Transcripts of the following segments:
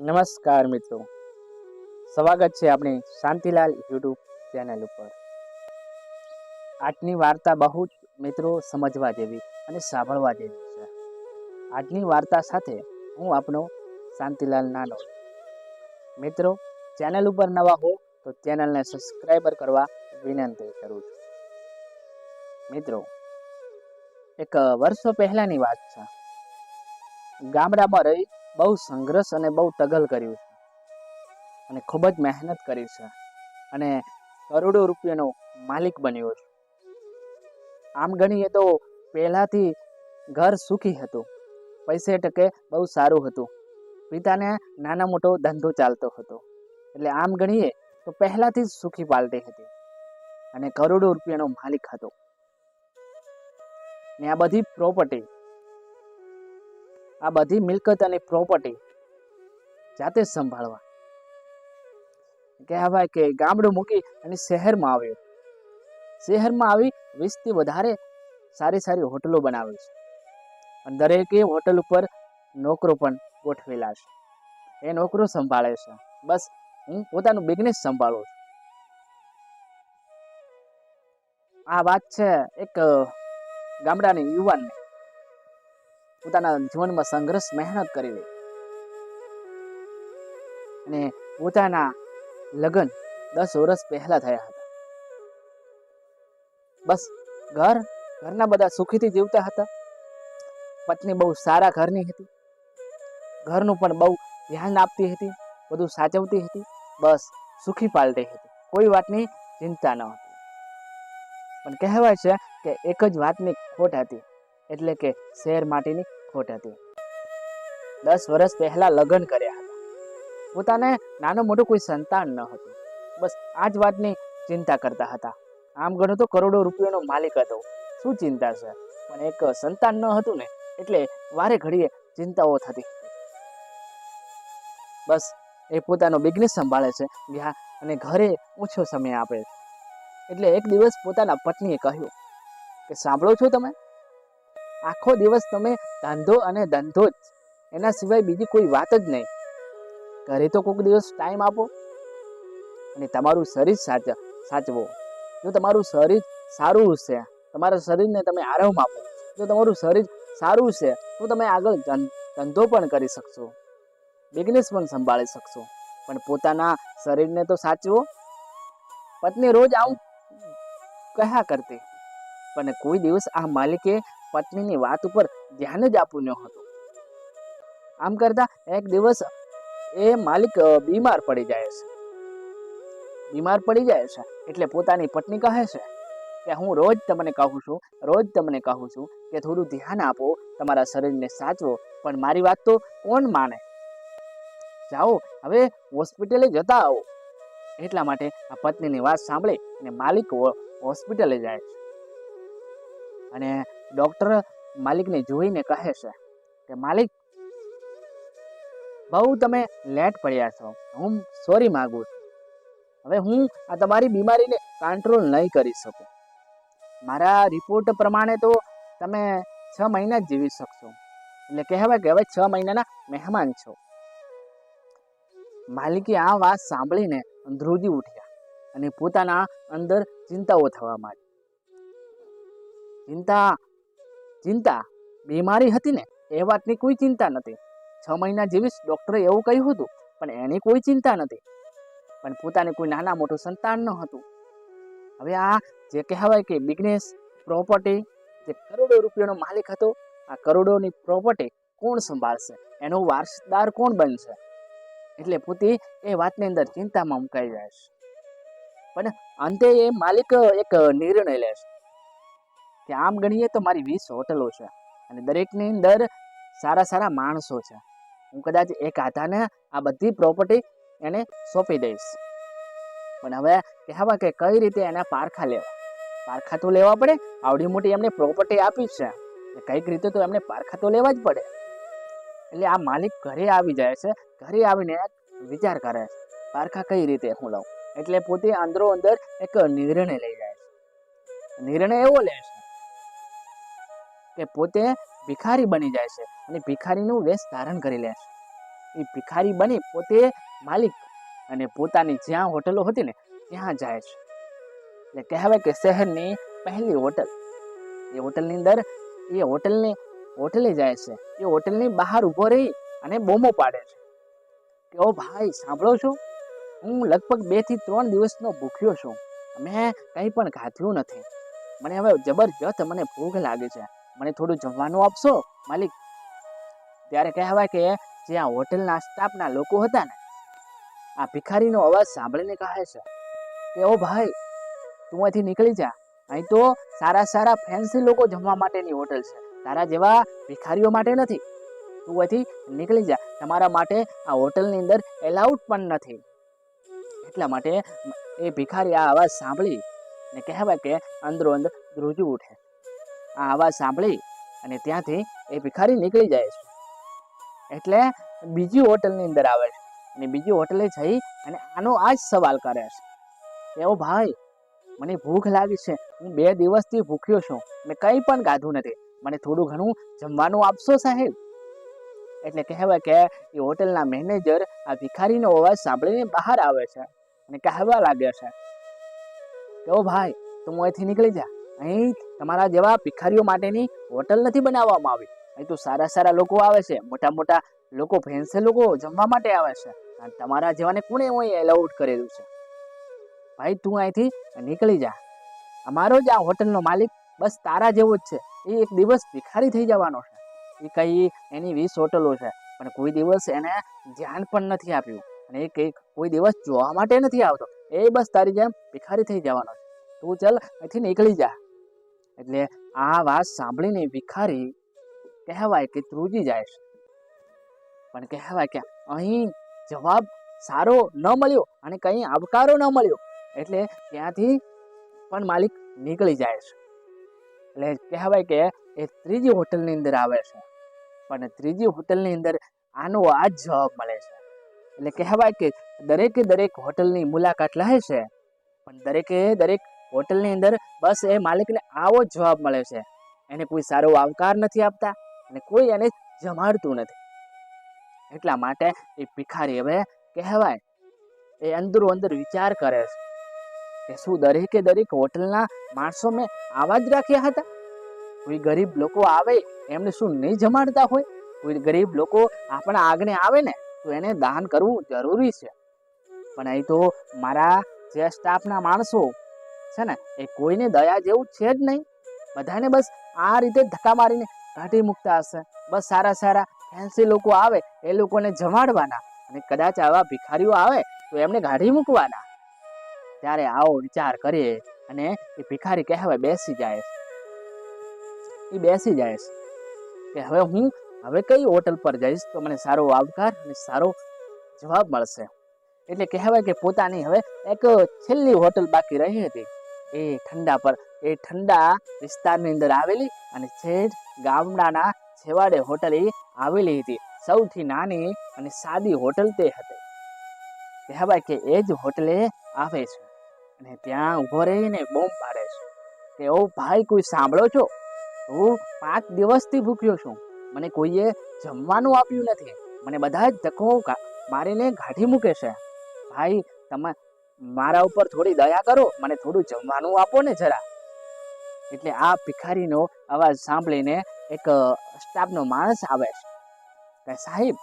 નમસ્કાર મિત્રો. સ્વાગત છે આપણી શાંતિલાલ યુટ્યુબ ચેનલ ઉપર. આજની વાર્તા બહુ જ મિત્રો સમજવા જેવી અને સાંભળવા જેવી છે. આજની વાર્તા સાથે હું આપનો શાંતિલાલ નાનો. મિત્રો, ચેનલ ઉપર નવા હો તો ચેનલને સબસ્ક્રાઈબર કરવા વિનંતી કરું છું. મિત્રો, એક વર્ષો પહેલાંની વાત છે. ગામડામાં રહી બહુ સંઘર્ષ અને બહુ ટગલ કર્યું છે. અને ખૂબ જ મહેનત કરી છે. અને કરોડો રૂપિયાનો માલિક બન્યો છે. આમ ગણીએ તો પહેલાંથી ઘર સુખી હતું. પૈસે ટકે બહુ સારું હતું. પિતાને નાના મોટો ધંધો ચાલતો હતો. એટલે આમ ગણીએ તો પહેલાંથી જ સુખી પાલટી હતી. અને કરોડો રૂપિયાનો માલિક હતો. ને આ બધી પ્રોપર્ટી આ બધી મિલકત અને પ્રોપર્ટી જાતે સંભાળવા. કહેવાય કે ગામડું મૂકી અને શહેરમાં આવ્યો શહેરમાં આવી વીસથી વધારે સારી સારી હોટલો બનાવી છે. અને દરેકે હોટલ ઉપર નોકરો પણ ગોઠવેલા છે. એ નોકરો સંભાળે છે. બસ, હું પોતાનું બિઝનેસ સંભાળું છું. આ વાત છે એક ગામડાની યુવાનને. પોતાના જીવનમાં સંઘર્ષ, મહેનત કરેલી અને પોતાના લગ્ન દસ વર્ષ પહેલા થયા હતા. બસ, ઘર, ઘરના બધા સુખીથી જીવતા હતા. પત્ની બહુ સારા ઘરની હતી. ઘરનું પણ બહુ ધ્યાન આપતી હતી, બધું સાચવતી હતી. બસ, સુખી પાલટી હતી. કોઈ વાતની ચિંતા ન હતી. પણ કહેવાય છે કે એક જ વાતની ખોટ હતી. એટલે કે શેર માટીની ખોટ હતી. દસ વર્ષ પહેલા લગ્ન કર્યા હતા. પોતાને નાનું મોટું કોઈ સંતાન ન હતું. બસ આ જ વાતની ચિંતા કરતા હતા. આમ ગણો તો કરોડો રૂપિયાનો માલિક હતો. શું ચિંતા છે? પણ એક સંતાન ન હતું ને, એટલે વારે ઘડીએ ચિંતાઓ થતી બસ એ પોતાનો બિઝનેસ સંભાળે છે જ્યાં અને ઘરે ઓછો સમય આપે છે. એટલે એક દિવસ પોતાના પત્નીએ કહ્યું કે, સાંભળો છો તમે? આખો દિવસ તમે ધંધો અને ધંધો જ. એના સિવાય બીજી કોઈ વાત જ નહીં. ઘરે તો કોઈક દિવસ ટાઈમ આપો. અને તમારું શરીર સાચ, સાચવો. જો તમારું શરીર સારું છે, તમારા શરીરને તમે આરામ આપો. જો તમારું શરીર સારું છે, તો તમે આગળ ધંધો પણ કરી શકશો. બિઝનેસ પણ સંભાળી શકશો. પણ પોતાના શરીરને તો સાચવો. પત્ની રોજ આવું કહ્યા કરતી? પણ કોઈ દિવસ આ માલિકે પત્નીની વાત ઉપર ધ્યાન જ આપવું ન હતું. આમ કરતા એક દિવસ એ માલિક બીમાર પડી જાય છે. બીમાર પડી જાય છે એટલે પોતાની પત્ની કહે છે કે, હું રોજ તમને કહું છું, રોજ તમને કહું છું કે થોડું ધ્યાન આપો, તમારા શરીરને સાચવો, પણ મારી વાત તો કોણ માને? જાઓ, હવે હોસ્પિટલે જતા આવો. એટલા માટે આ પત્નીની વાત સાંભળી અને માલિક હોસ્પિટલે જાય છે. અને ડૉક્ટર માલિકને જોઈને કહે છે કે, માલિક, બહુ તમે લેટ પડ્યા છો. હું સોરી માગું છું. હવે હું આ તમારી બીમારીને કંટ્રોલ નહીં કરી શકું. મારા રિપોર્ટ પ્રમાણે તો તમે છ મહિના જ જીવી શકશો. એટલે કહેવાય કે હવે છ મહિનાના મહેમાન છો. માલિકે આ વાત સાંભળીને ધ્રુજી ઉઠ્યા અને પોતાના અંદર ચિંતાઓ થવા માંડી. ચિંતા ચિંતા? બીમારી હતી ને, એ વાતની કોઈ ચિંતા નથી. છ મહિના જીવીશ ડૉક્ટરે એવું કહ્યું હતું, પણ એની કોઈ ચિંતા નથી. પણ પોતાને કોઈ નાના મોટું સંતાન ન હતું. હવે આ જે કહેવાય કે બિઝનેસ પ્રોપર્ટી, જે કરોડો રૂપિયાનો માલિક હતો, આ કરોડોની પ્રોપર્ટી કોણ સંભાળશે? એનો વારસદાર કોણ બનશે? એટલે પોતે એ વાતની અંદર ચિંતામાં મુકાઈ જાય છે. પણ અંતે એ માલિક એક નિર્ણય લે કે આમ ગણીએ તો મારી વીસ હોટલો છે અને દરેકની અંદર સારા સારા માણસો છે. હું કદાચ એક આધાને આ બધી પ્રોપર્ટી એને સોંપી દઈશ. પણ હવે કહેવા કે કઈ રીતે એના પારખા લેવા? પારખા તો લેવા પડે, આવડી મોટી એમને પ્રોપર્ટી આપી છે. કંઈક રીતે તો એમને પારખા તો લેવા જ પડે. એટલે આ માલિક ઘરે આવી જાય છે, ઘરે આવીને વિચાર કરે છે, પારખા કઈ રીતે હું લઉં? એટલે પોતે અંદરો અંદર એક નિર્ણય લઈ જાય છે. નિર્ણય એવો લે છે કે પોતે ભિખારી બની જાય છે અને ભિખારીનું વેશ ધારણ કરી લે છે. એ ભિખારી બની પોતે માલિક અને પોતાની જ્યાં હોટલો હતી ને ત્યાં જાય છે. એટલે કહેવાય કે શહેરની પહેલી હોટલ, એ હોટલની અંદર, એ હોટલની, હોટલે જાય છે. એ હોટલની બહાર ઊભો રહી અને બોમો પાડે છે. કે ઓ ભાઈ, સાંભળો છો? હું લગભગ બેથી ત્રણ દિવસનો ભૂખ્યો છું. મેં કંઈ પણ ખાધ્યું નથી. મને હવે જબરજસ્ત મને ભૂખ લાગે છે. મને થોડું જમવાનું આપશો, માલિક? ત્યારે કહેવાય કે જે આ હોટલના સ્ટાફના લોકો હતા ને, આ ભિખારીનો અવાજ સાંભળીને કહે છે, કે ઓ ભાઈ, તું અહીંથી નીકળી જા. અહીં તો સારા સારા ફેન્સી લોકો જમવા માટેની હોટલ છે. તારા જેવા ભિખારીઓ માટે નથી. તું અહીંથી નીકળી જા. તમારા માટે આ હોટલની અંદર એલાઉડ પણ નથી. એટલા માટે એ ભિખારી આ અવાજ સાંભળી ને કહેવાય કે અંદરો અંદર ધ્રુજી ઉઠે. આ અવાજ સાંભળી અને ત્યાંથી એ ભિખારી નીકળી જાય છે. એટલે બીજી હોટલની અંદર આવે છે અને બીજી હોટલે જઈ અને આનો આ જ સવાલ કરે છે. એવો ભાઈ, મને ભૂખ લાગી છે. હું બે દિવસથી ભૂખ્યો છું. મેં કંઈ પણ ગાધું નથી. મને થોડું ઘણું જમવાનું આપશો સાહેબ? એટલે કહેવાય કે એ હોટલના મેનેજર આ ભિખારીનો અવાજ સાંભળીને બહાર આવે છે અને કહેવા લાગે છે કે ઓ ભાઈ, તું અહીંથી નીકળી જા. અહીં તમારા જેવા ભિખારીઓ માટેની હોટલ નથી બનાવવામાં આવી. અહીં તો સારા સારા લોકો આવે છે. મોટા મોટા લોકો ફેન્સે લોકો જમવા માટે આવે છે. અને તમારા જેવાને કોણે હું એલાઉડ કરેલું છે? ભાઈ, તું અહીંથી નીકળી જા. અમારો જ આ હોટલનો માલિક બસ તારા જેવો જ છે. એ એક દિવસ ભિખારી થઈ જવાનો છે. એ કઈ એની વીસ હોટલો છે, પણ કોઈ દિવસ એને ધ્યાન પણ નથી આપ્યું. અને એ કંઈક કોઈ દિવસ જોવા માટે નથી આવતો. એ બસ તારી જેમ ભિખારી થઈ જવાનો છે. તું ચલ અહીંથી નીકળી જા. એટલે આ વાત સાંભળીને ભિખારી કહેવાય કે ત્રુજી જાય છે. પણ કહેવાય કે અહીં જવાબ સારો ન મળ્યો અને કંઈ આવકારો ન મળ્યો એટલે ત્યાંથી પણ માલિક નીકળી જાય છે. એટલે કહેવાય કે એ ત્રીજી હોટલની અંદર આવે છે. પણ ત્રીજી હોટલની અંદર આનો આ જ જવાબ મળે છે. એટલે કહેવાય કે દરેકે દરેક હોટલની મુલાકાત લે છે. પણ દરેકે દરેક હોટલની અંદર બસ એ માલિકને આવો જ જવાબ મળે છે. એને કોઈ સારો આવકાર નથી આપતા અને કોઈ એને જમાડતું નથી. એટલા માટે એ ભિખારી હવે કહેવાય. એ અંદરો અંદર વિચાર કરે છે કે શું દરેકે દરેક હોટલના માણસો મેં આવા જ રાખ્યા હતા? કોઈ ગરીબ લોકો આવે એમને શું નહીં જમાડતા હોય? કોઈ ગરીબ લોકો આપણા આગને આવે ને તો એને દાન કરવું જરૂરી છે. પણ અહીં તો મારા જે સ્ટાફના માણસો છે ને, એ કોઈને દયા જેવું છે જ નહીં. બધાને બસ આ રીતે ધક્કા મારીને કાઢી મૂકતા હશે. બસ સારા સારા ફેન્સી લોકો આવે, એ લોકોને જમાડવાના. અને કદાચ આવા ભિખારીઓ આવે, તો એમને ગાઢી મૂકવાના. ત્યારે આવો વિચાર કરીએ અને એ ભિખારી કહેવાય બેસી જાય. એ બેસી જાય. કે હવે હું હવે કઈ હોટલ પર જઈશ, તો મને સારો આવકાર અને સારો જવાબ મળશે. એટલે કહેવાય કે પોતાની હવે એક છેલ્લી હોટલ બાકી રહી હતી. એ ઠંડા પર. એ ઠંડા વિસ્તારની અંદર આવેલી અને છેજ ગામડાના છેવાડે હોટલ આવેલી હતી. સૌથી નાની અને સાદી હોટલ તે હતી. કહેવાય કે એ જ હોટલે આવે છે અને ત્યાં ઊભો રહીને બોમ્બ પાડે છે. કે ઓ ભાઈ, કોઈ સાંભળો છો? હું પાંચ દિવસથી ભૂખ્યો છું. મને કોઈએ જમવાનું આપ્યું નથી. મને બધા જ ધક્કો મારીને ગાઢી મૂકે છે. ભાઈ, તમે મારા ઉપર થોડી દયા કરો, મને થોડું જમવાનું આપો ને જરા. એટલે આ ભિખારીનો અવાજ સાંભળીને એક સ્ટાફનો માણસ આવે છે. કે સાહેબ,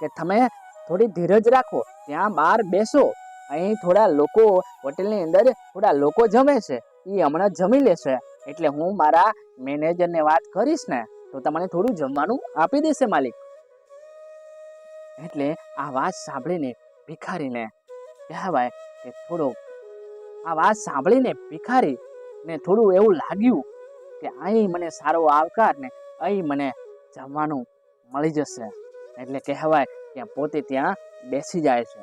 કે તમે થોડી ધીરજ રાખો, ત્યાં બહાર બેસો. અહીં થોડા લોકો હોટેલની અંદર થોડા લોકો જમે છે. એ હમણાં જમી લેશે એટલે હું મારા મેનેજરને વાત કરીશ ને, તો તમને થોડું જમવાનું આપી દેશે માલિક. એટલે આ વાત સાંભળીને ભિખારીને કહેવાય કે થોડો આ વાત સાંભળીને ભિખારી ને થોડું એવું લાગ્યું કે અહીં મને સારો આવકાર ને અહીં મને જમવાનું મળી જશે. એટલે કહેવાય કે પોતે ત્યાં બેસી જાય છે.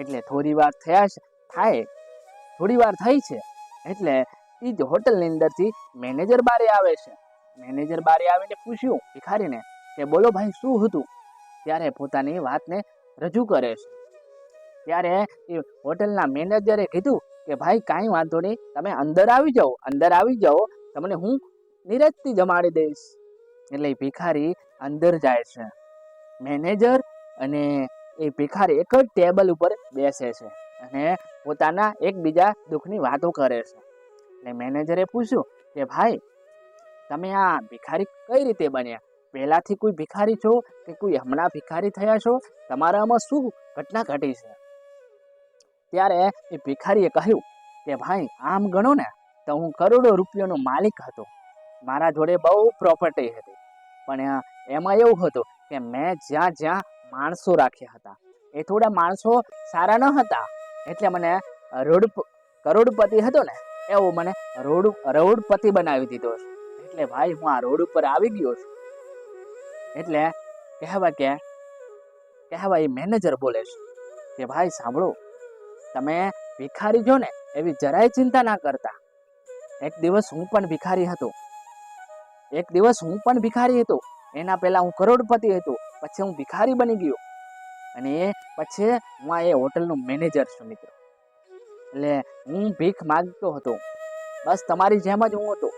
એટલે થોડી વાર થયા થાય, થોડી વાર થઈ છે, એટલે એ જ હોટલની અંદરથી મેનેજર બારે આવે છે. મેનેજર બારે આવીને પૂછ્યું ભિખારીને કે બોલો ભાઈ શું હતું? ત્યારે પોતાની વાતને રજૂ કરે છે. ત્યારે એ હોટલના મેનેજરે કીધું કે, ભાઈ, કાંઈ વાંધો નહીં. તમે અંદર આવી જાઓ, અંદર આવી જાઓ. તમને હું નિરજથી જમાડી દઈશ. એટલે ભિખારી અંદર જાય છે. મેનેજર અને એ ભિખારી એક જ ટેબલ ઉપર બેસે છે અને પોતાના એકબીજા દુઃખની વાતો કરે છે. એટલે મેનેજરે પૂછ્યું કે, ભાઈ, તમે આ ભિખારી કઈ રીતે બન્યા? પહેલાંથી કોઈ ભિખારી છો કે કોઈ હમણાં ભિખારી થયા છો? તમારામાં શું ઘટના ઘટી છે? ત્યારે એ ભિખારીએ કહ્યું કે, ભાઈ, આમ ગણો ને તો હું કરોડો રૂપિયાનો માલિક હતો. મારા જોડે બહુ પ્રોપર્ટી હતી. પણ એમાં એવું હતું કે મેં જ્યાં જ્યાં માણસો રાખ્યા હતા. એ થોડા માણસો સારા ન હતા. એટલે મને રોડ કરોડપતિ હતો ને, એવું મને રોડ, રોડપતિ બનાવી દીધો છે. એટલે ભાઈ, હું આ રોડ ઉપર આવી ગયો છું. એટલે કહેવાય કે કહેવાય મેનેજર બોલે છે કે, ભાઈ, સાંભળો તમે ભિખારી છો ને, એવી જરાય ચિંતા ના કરતા. એક દિવસ હું પણ ભિખારી હતો. એક દિવસ હું પણ ભિખારી હતો. એના પહેલા હું કરોડપતિ હતો. પછી હું ભિખારી બની ગયો. અને પછી હું આ એ હોટલનો મેનેજર છું, મિત્રો. એટલે હું ભીખ માગતો હતો. બસ તમારી જેમ જ હું હતો.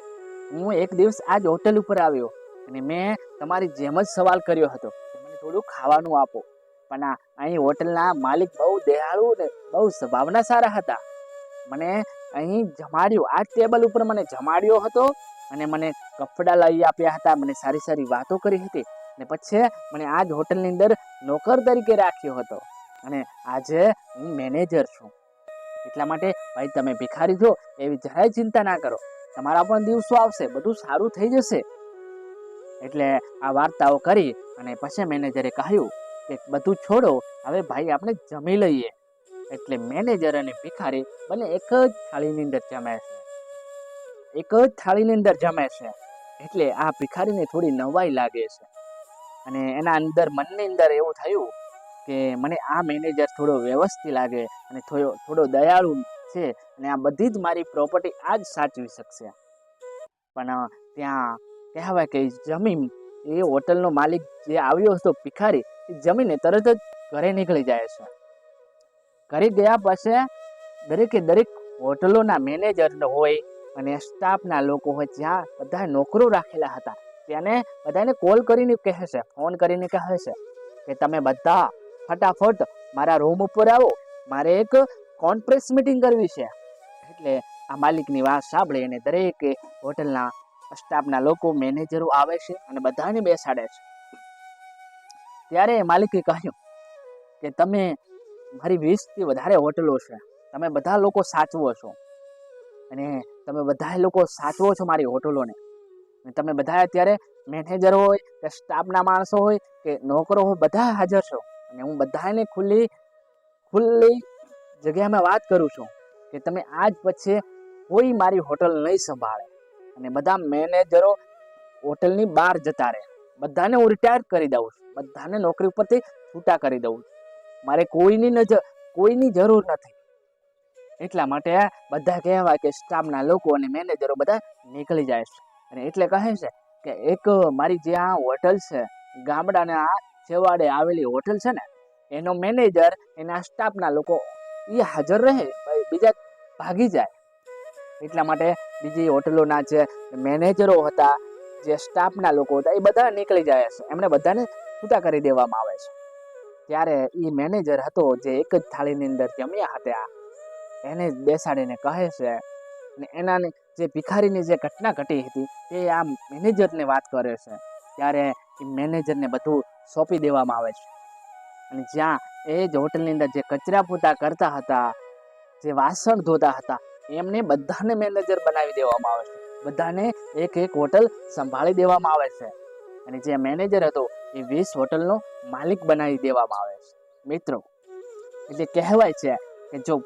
હું એક દિવસ આ જ હોટલ ઉપર આવ્યો. અને મેં તમારી જેમ જ સવાલ કર્યો હતો. મને થોડું ખાવાનું આપો. પણ આ અહીં હોટલના માલિક બહુ દયાળુ ને બહુ સ્વભાવના સારા હતા. મને અહીં જમાડ્યું. આ ટેબલ ઉપર મને જમાડ્યો હતો અને મને કપડાં લઈ આપ્યા હતા. મને સારી સારી વાતો કરી હતી ને પછી મને આ જ હોટલની અંદર નોકર તરીકે રાખ્યો હતો અને આજે હું મેનેજર છું. એટલા માટે ભાઈ તમે ભિખારી છો, એવી જરાય ચિંતા ના કરો. તમારા પણ દિવસો આવશે, બધું સારું થઈ જશે. એટલે આ વાર્તાઓ કરી અને પછી મેનેજરે કહ્યું કે બધું છોડો. હવે ભાઈ આપણે જમી લઈએ. એટલે મેનેજર અને ભિખારી બંને એક જ થાળીની અંદર જમે છે. એક જ થાળીની અંદર જમે છે. એટલે આ ભિખારીને થોડી નવાઈ લાગે છે. અને એના અંદર મનની અંદર એવું થયું કે મને આ મેનેજર થોડો વ્યવસ્થિત લાગે અને થોડો થોડો દયાળુ છે અને આ બધી જ મારી પ્રોપર્ટી આ જ સાચવી શકશે. પણ ત્યાં કહેવાય કે જમીન એ હોટલનો માલિક જે આવ્યો હતો ભિખારી જમીને તરત જ ઘરે નીકળી જાય છે. ઘરે ગયા પછી દરેકે દરેક હોટલોના મેનેજર હોય અને સ્ટાફના લોકો હોય જ્યાં બધા નોકરો રાખેલા હતા. તેને બધાને કોલ કરીને કહે છે, ફોન કરીને કહે છે કે તમે બધા ફટાફટ મારા રૂમ ઉપર આવો. મારે એક કોન્ફરન્સ મીટિંગ કરવી છે. એટલે આ માલિકની વાત સાંભળી અને દરેક હોટલના સ્ટાફના લોકો, મેનેજરો આવે છે અને બધાને બેસાડે છે. ત્યારે માલિકે કહ્યું કે તમે મારી વીસથી વધારે હોટલો છે. તમે બધા લોકો સાચવો છો. અને તમે બધા લોકો સાચવો છો મારી હોટલોને. તમે બધા અત્યારે મેનેજર હોય કે સ્ટાફના માણસો હોય કે નોકરો હોય, બધા હાજર છો. અને હું બધાને ખુલ્લી ખુલ્લી જગ્યામાં વાત કરું છું કે તમે આજ પછી કોઈ મારી હોટલ નહીં સંભાળે. અને બધા મેનેજરો હોટલની બહાર જતા રહે. બધાને હું રિટાયર કરી દઉં છું. બધાને નોકરી ઉપરથી છૂટા કરી દઉં છું. મારે કોઈની નજર, કોઈની જરૂર નથી. એટલા માટે બધા કહેવાય કે સ્ટાફના લોકો અને મેનેજરો બધા નીકળી જાય છે. અને એટલે કહે છે કે એક મારી જે આ હોટલ છે, ગામડાના છેવાડે આવેલી હોટલ છે ને, એનો મેનેજર, એના સ્ટાફના લોકો એ હાજર રહે બીજા ભાગી જાય. એટલા માટે બીજી હોટલોના જે મેનેજરો હતા જે સ્ટાફના લોકો હતા, એ બધા નીકળી જાય છે. એમને બધાને છૂટા કરી દેવામાં આવે છે. ત્યારે એ મેનેજર હતો જે એક જ થાળીની અંદર જમ્યા હતા એને બેસાડીને કહે છે અને એના જે ભિખારીની જે ઘટના ઘટી હતી, તે આ મેનેજરને વાત કરે છે. ત્યારે એ મેનેજરને બધું સોંપી દેવામાં આવે છે. અને જ્યાં એ જ હોટલની અંદર જે કચરા પોતા કરતા હતા, જે વાસણ ધોતા હતા, એમને બધાને મેનેજર બનાવી દેવામાં આવે છે. બધાને એક એક હોટલ સંભાળી દેવામાં આવે છે. અને જે મેનેજર હતો, એ વીસ હોટલનો માલિક બનાવી દેવામાં આવે છે. મિત્રો, એટલે કહેવાય છે કે જો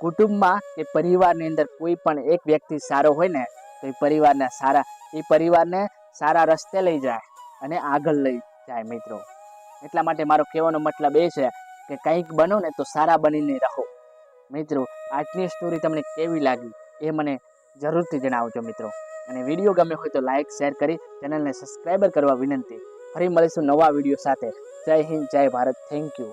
કુટુંબમાં કે પરિવારની અંદર કોઈ પણ એક વ્યક્તિ સારો હોય ને, તો એ પરિવારના સારા, એ પરિવારને સારા રસ્તે લઈ જાય અને આગળ લઈ જાય મિત્રો. એટલા માટે મારો કહેવાનો મતલબ એ છે કે કંઈક બનો ને તો સારા બનીને રહો. મિત્રો, આજની સ્ટોરી તમને કેવી લાગી એ મને જરૂરથી જણાવજો મિત્રો. અને વીડિયો ગમ્યો હોય તો લાઇક શેર કરી ચેનલને સબસ્ક્રાઈબર કરવા વિનંતી. ફરી મળીશું નવા વીડિયો સાથે. જય હિન્દ, જય ભારત. Thank you